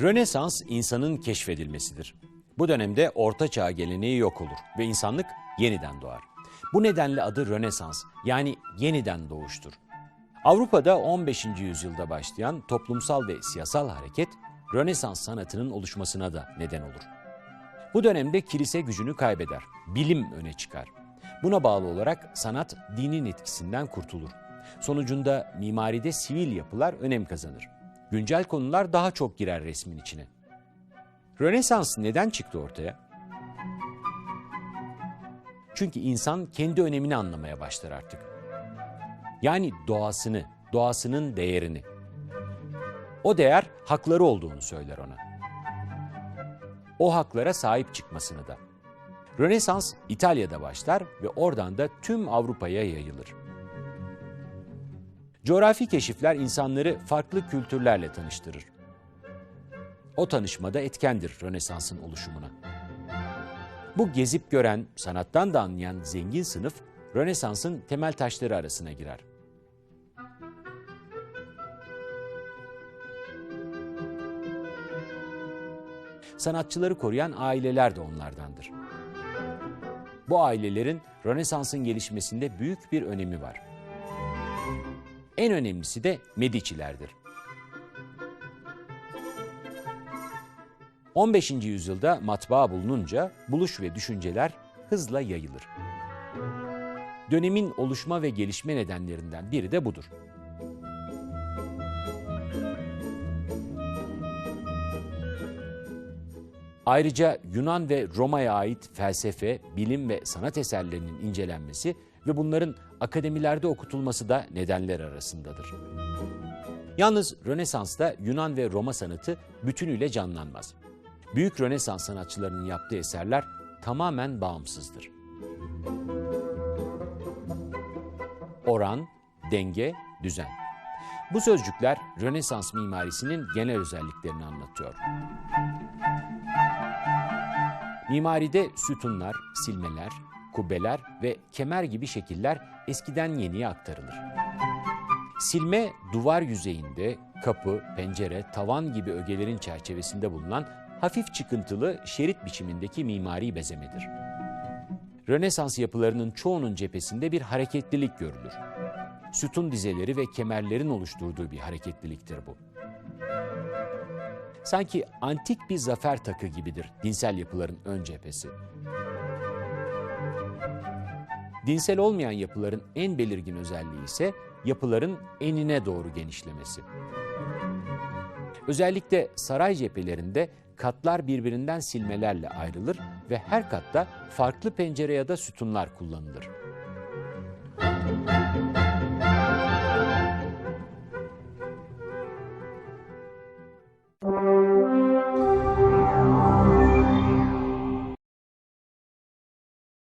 Rönesans insanın keşfedilmesidir. Bu dönemde Orta Çağ geleneği yok olur ve insanlık yeniden doğar. Bu nedenle adı Rönesans yani yeniden doğuştur. Avrupa'da 15. yüzyılda başlayan toplumsal ve siyasal hareket Rönesans sanatının oluşmasına da neden olur. Bu dönemde kilise gücünü kaybeder, bilim öne çıkar. Buna bağlı olarak sanat dinin etkisinden kurtulur. Sonucunda mimaride sivil yapılar önem kazanır. Güncel konular daha çok girer resmin içine. Rönesans neden çıktı ortaya? Çünkü insan kendi önemini anlamaya başlar artık. Yani doğasını, doğasının değerini. O değer hakları olduğunu söyler ona. O haklara sahip çıkmasını da. Rönesans İtalya'da başlar ve oradan da tüm Avrupa'ya yayılır. Coğrafi keşifler insanları farklı kültürlerle tanıştırır. O tanışmada etkendir Rönesans'ın oluşumuna. Bu gezip gören, sanattan da anlayan zengin sınıf Rönesans'ın temel taşları arasına girer. Sanatçıları koruyan aileler de onlardandır. Bu ailelerin Rönesans'ın gelişmesinde büyük bir önemi var. En önemlisi de Medici'lerdir. 15. yüzyılda matbaa bulununca buluş ve düşünceler hızla yayılır. Dönemin oluşma ve gelişme nedenlerinden biri de budur. Ayrıca Yunan ve Roma'ya ait felsefe, bilim ve sanat eserlerinin incelenmesi ve bunların akademilerde okutulması da nedenler arasındadır. Yalnız Rönesans'ta Yunan ve Roma sanatı bütünüyle canlanmaz. Büyük Rönesans sanatçılarının yaptığı eserler tamamen bağımsızdır. Oran, denge, düzen. Bu sözcükler Rönesans mimarisinin genel özelliklerini anlatıyor. Mimaride sütunlar, silmeler, kubbeler ve kemer gibi şekiller eskiden yeniye aktarılır. Silme duvar yüzeyinde kapı, pencere, tavan gibi ögelerin çerçevesinde bulunan hafif çıkıntılı şerit biçimindeki mimari bezemedir. Rönesans yapılarının çoğunun cephesinde bir hareketlilik görülür. Sütun dizeleri ve kemerlerin oluşturduğu bir hareketliliktir bu. Sanki antik bir zafer takı gibidir dinsel yapıların ön cephesi. Dinsel olmayan yapıların en belirgin özelliği ise yapıların enine doğru genişlemesi. Özellikle saray cephelerinde katlar birbirinden silmelerle ayrılır ve her katta farklı pencere ya da sütunlar kullanılır.